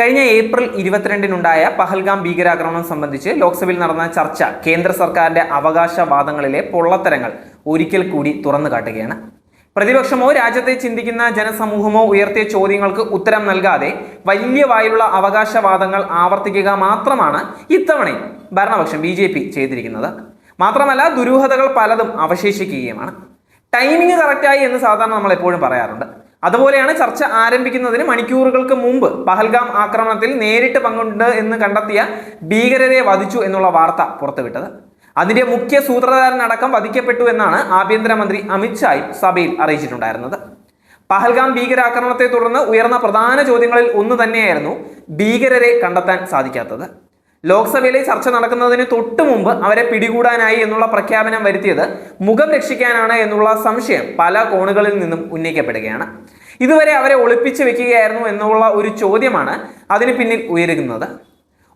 കഴിഞ്ഞ ഏപ്രിൽ ഇരുപത്തിരണ്ടിനുണ്ടായ പഹൽഗാം ഭീകരാക്രമണം സംബന്ധിച്ച് ലോക്സഭയിൽ നടന്ന ചർച്ച കേന്ദ്ര സർക്കാരിന്റെ അവകാശവാദങ്ങളിലെ പൊള്ളത്തരങ്ങൾ ഒരിക്കൽ കൂടി തുറന്നു കാട്ടുകയാണ്. പ്രതിപക്ഷമോ രാജ്യത്തെ ചിന്തിക്കുന്ന ജനസമൂഹമോ ഉയർത്തിയ ചോദ്യങ്ങൾക്ക് ഉത്തരം നൽകാതെ വലിയ വായുള്ള അവകാശവാദങ്ങൾ ആവർത്തിക്കുക മാത്രമാണ് ഇത്തവണയും ഭരണപക്ഷം ബി ചെയ്തിരിക്കുന്നത്. മാത്രമല്ല ദുരൂഹതകൾ പലതും അവശേഷിക്കുകയുമാണ്. ടൈമിംഗ് കറക്റ്റായി എന്ന് സാധാരണ നമ്മൾ എപ്പോഴും പറയാറുണ്ട്. അതുപോലെയാണ് ചർച്ച ആരംഭിക്കുന്നതിന് മണിക്കൂറുകൾക്ക് മുമ്പ് പഹൽഗാം ആക്രമണത്തിൽ നേരിട്ട് പങ്കുണ്ട് എന്ന് കണ്ടെത്തിയ ഭീകരരെ വധിച്ചു എന്നുള്ള വാർത്ത പുറത്തുവിട്ടത്. അതിന്റെ മുഖ്യ സൂത്രധാരനടക്കം വധിക്കപ്പെട്ടു എന്നാണ് ആഭ്യന്തരമന്ത്രി അമിത്ഷായും സഭയിൽ അറിയിച്ചിട്ടുണ്ടായിരുന്നത്. പഹൽഗാം ഭീകരാക്രമണത്തെ തുടർന്ന് ഉയർന്ന പ്രധാന ചോദ്യങ്ങളിൽ ഒന്ന് തന്നെയായിരുന്നു ഭീകരരെ കണ്ടെത്താൻ സാധിക്കാത്തത്. ലോക്സഭയിലെ ചർച്ച നടക്കുന്നതിന് തൊട്ടു മുമ്പ് അവരെ പിടികൂടാനായി എന്നുള്ള പ്രഖ്യാപനം വരുത്തിയത് മുഖം രക്ഷിക്കാനാണ് എന്നുള്ള സംശയം പല കോണുകളിൽ നിന്നും ഉന്നയിക്കപ്പെടുകയാണ്. ഇതുവരെ അവരെ ഒളിപ്പിച്ചു വെക്കുകയായിരുന്നു എന്നുള്ള ഒരു ചോദ്യമാണ് അതിന് പിന്നിൽ ഉയരുന്നത്.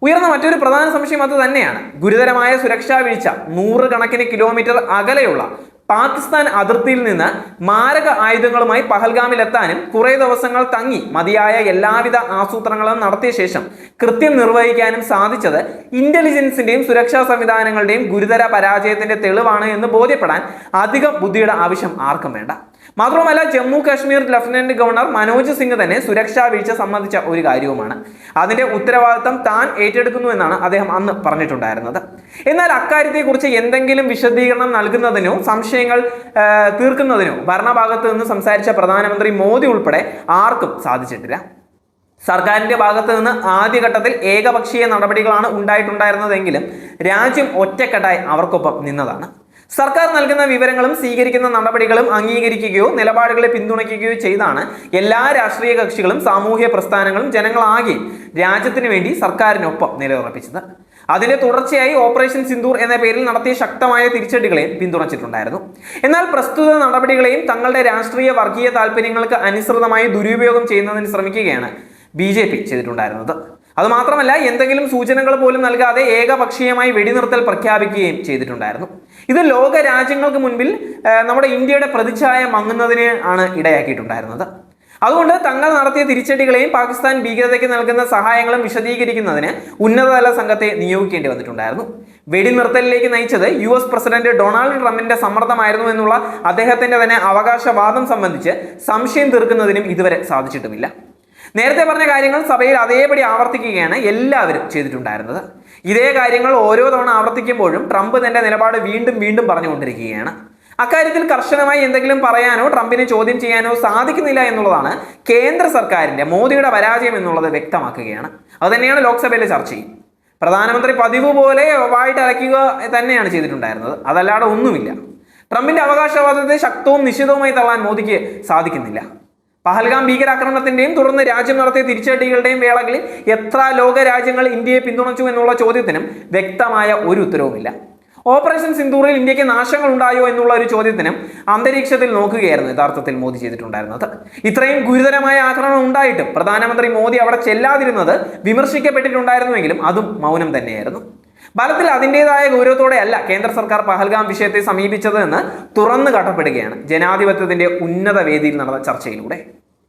ഉയർന്ന മറ്റൊരു പ്രധാന സംശയം അത് തന്നെയാണ്. ഗുരുതരമായ സുരക്ഷാ വീഴ്ച. നൂറുകണക്കിന് കിലോമീറ്റർ അകലെയുള്ള പാകിസ്ഥാൻ അതിർത്തിയിൽ നിന്ന് മാരക ആയുധങ്ങളുമായി പഹൽഗാമിലെത്താനും കുറെ ദിവസങ്ങൾ തങ്ങി മതിയായ എല്ലാവിധ ആസൂത്രണങ്ങളും നടത്തിയ ശേഷം കൃത്യം നിർവഹിക്കാനും സാധിച്ചത് ഇന്റലിജൻസിന്റെയും സുരക്ഷാ സംവിധാനങ്ങളുടെയും ഗുരുതര പരാജയത്തിന്റെ തെളിവാണ് എന്ന് ബോധ്യപ്പെടാൻ അധികം ബുദ്ധിയുടെ ആവശ്യം ആർക്കും വേണ്ട. മാത്രമല്ല ജമ്മു കാശ്മീർ ലഫ്റ്റനന്റ് ഗവർണർ മനോജ് സിംഗ് തന്നെ സുരക്ഷാ വീഴ്ച സംബന്ധിച്ച ഒരു കാര്യവുമാണ്. അതിന്റെ ഉത്തരവാദിത്തം താൻ ഏറ്റെടുക്കുന്നു എന്നാണ് അദ്ദേഹം അന്ന് പറഞ്ഞിട്ടുണ്ടായിരുന്നത്. എന്നാൽ അക്കാര്യത്തെക്കുറിച്ച് എന്തെങ്കിലും വിശദീകരണം നൽകുന്നതിനോ സംശയങ്ങൾ തീർക്കുന്നതിനോ ഭരണഭാഗത്ത് നിന്ന് സംസാരിച്ച പ്രധാനമന്ത്രി മോദി ഉൾപ്പെടെ ആർക്കും സാധിച്ചിട്ടില്ല. സർക്കാരിന്റെ ഭാഗത്ത് നിന്ന് ആദ്യഘട്ടത്തിൽ ഏകപക്ഷീയ നടപടികളാണ് ഉണ്ടായിട്ടുണ്ടായിരുന്നതെങ്കിലും രാജ്യം ഒറ്റക്കെട്ടായി അവർക്കൊപ്പം നിന്നതാണ്. സർക്കാർ നൽകുന്ന വിവരങ്ങളും സ്വീകരിക്കുന്ന നടപടികളും അംഗീകരിക്കുകയോ നിലപാടുകളെ പിന്തുണയ്ക്കുകയോ ചെയ്താണ് എല്ലാ രാഷ്ട്രീയ കക്ഷികളും സാമൂഹ്യ പ്രസ്ഥാനങ്ങളും ജനങ്ങളാകെ രാജ്യത്തിന് വേണ്ടി സർക്കാരിനൊപ്പം നിലയുറപ്പിച്ചത്. അതിന്റെ തുടർച്ചയായി ഓപ്പറേഷൻ സിന്ദൂർ എന്ന പേരിൽ നടത്തിയ ശക്തമായ തിരിച്ചടികളെയും പിന്തുണച്ചിട്ടുണ്ടായിരുന്നു. എന്നാൽ പ്രസ്തുത നടപടികളെയും തങ്ങളുടെ രാഷ്ട്രീയ വർഗീയ താല്പര്യങ്ങൾക്ക് അനുസൃതമായി ദുരുപയോഗം ചെയ്യുന്നതിന് ശ്രമിക്കുകയാണ് ബി ചെയ്തിട്ടുണ്ടായിരുന്നത്. അതുമാത്രമല്ല എന്തെങ്കിലും സൂചനകൾ പോലും നൽകാതെ ഏകപക്ഷീയമായി വെടിനിർത്തൽ പ്രഖ്യാപിക്കുകയും ചെയ്തിട്ടുണ്ടായിരുന്നു. ഇത് ലോക രാജ്യങ്ങൾക്ക് മുൻപിൽ നമ്മുടെ ഇന്ത്യയുടെ പ്രതിച്ഛായ മങ്ങുന്നതിന് ആണ് ഇടയാക്കിയിട്ടുണ്ടായിരുന്നത്. അതുകൊണ്ട് തങ്ങൾ നടത്തിയ തിരിച്ചടികളെയും പാകിസ്ഥാൻ ഭീകരതയ്ക്ക് നൽകുന്ന സഹായങ്ങളും വിശദീകരിക്കുന്നതിന് ഉന്നതതല സംഘത്തെ നിയോഗിക്കേണ്ടി വന്നിട്ടുണ്ടായിരുന്നു. വെടിനിർത്തലിലേക്ക് നയിച്ചത് യു എസ് പ്രസിഡന്റ് ഡൊണാൾഡ് ട്രംപിന്റെ സമ്മർദ്ദമായിരുന്നു എന്നുള്ള അദ്ദേഹത്തിന്റെ തന്നെ അവകാശവാദം സംബന്ധിച്ച് സംശയം തീർക്കുന്നതിനും ഇതുവരെ സാധിച്ചിട്ടുമില്ല. നേരത്തെ പറഞ്ഞ കാര്യങ്ങൾ സഭയിൽ അതേപടി ആവർത്തിക്കുകയാണ് എല്ലാവരും ചെയ്തിട്ടുണ്ടായിരുന്നത്. ഇതേ കാര്യങ്ങൾ ഓരോ തവണ ആവർത്തിക്കുമ്പോഴും ട്രംപ് തന്റെ നിലപാട് വീണ്ടും വീണ്ടും പറഞ്ഞുകൊണ്ടിരിക്കുകയാണ്. അക്കാര്യത്തിൽ കർശനമായി എന്തെങ്കിലും പറയാനോ ട്രംപിനെ ചോദ്യം ചെയ്യാനോ സാധിക്കുന്നില്ല എന്നുള്ളതാണ് കേന്ദ്ര സർക്കാരിന്റെ മോദിയുടെ പരാജയം എന്നുള്ളത് വ്യക്തമാക്കുകയാണ്. അതുതന്നെയാണ് ലോക്സഭയിലെ ചർച്ചയും. പ്രധാനമന്ത്രി പതിവ് പോലെ വായിട്ട് അലയ്ക്കുക തന്നെയാണ് ചെയ്തിട്ടുണ്ടായിരുന്നത്. അതല്ലാതെ ഒന്നുമില്ല. ട്രംപിന്റെ അവകാശവാദത്തെ ശക്തവും നിശ്ചിതവുമായി തള്ളാൻ മോദിക്ക് സാധിക്കുന്നില്ല. പഹൽഗാം ഭീകരാക്രമണത്തിന്റെയും തുടർന്ന് രാജ്യം നടത്തിയ തിരിച്ചടികളുടെയും വേളകളിൽ എത്ര ലോക രാജ്യങ്ങൾ ഇന്ത്യയെ പിന്തുണച്ചു എന്നുള്ള ചോദ്യത്തിനും വ്യക്തമായ ഒരു ഉത്തരവുമില്ല. ഓപ്പറേഷൻ സിന്ദൂറിൽ ഇന്ത്യയ്ക്ക് നാശങ്ങൾ ഉണ്ടായോ എന്നുള്ള ഒരു ചോദ്യത്തിനും അന്തരീക്ഷത്തിൽ നോക്കുകയായിരുന്നു യഥാർത്ഥത്തിൽ മോദി ചെയ്തിട്ടുണ്ടായിരുന്നത്. ഇത്രയും ഗുരുതരമായ ആക്രമണം ഉണ്ടായിട്ടും പ്രധാനമന്ത്രി മോദി അവിടെ ചെല്ലാതിരുന്നത് വിമർശിക്കപ്പെട്ടിട്ടുണ്ടായിരുന്നുവെങ്കിലും അതും മൗനം തന്നെയായിരുന്നു. ഫലത്തിൽ അതിന്റെതായ ഗൗരവത്തോടെ അല്ല കേന്ദ്ര സർക്കാർ പഹൽഗാം വിഷയത്തെ സമീപിച്ചത് എന്ന് തുറന്നു കാട്ടപ്പെടുകയാണ് ജനാധിപത്യത്തിന്റെ ഉന്നത വേദിയിൽ നടന്ന ചർച്ചയിലൂടെ.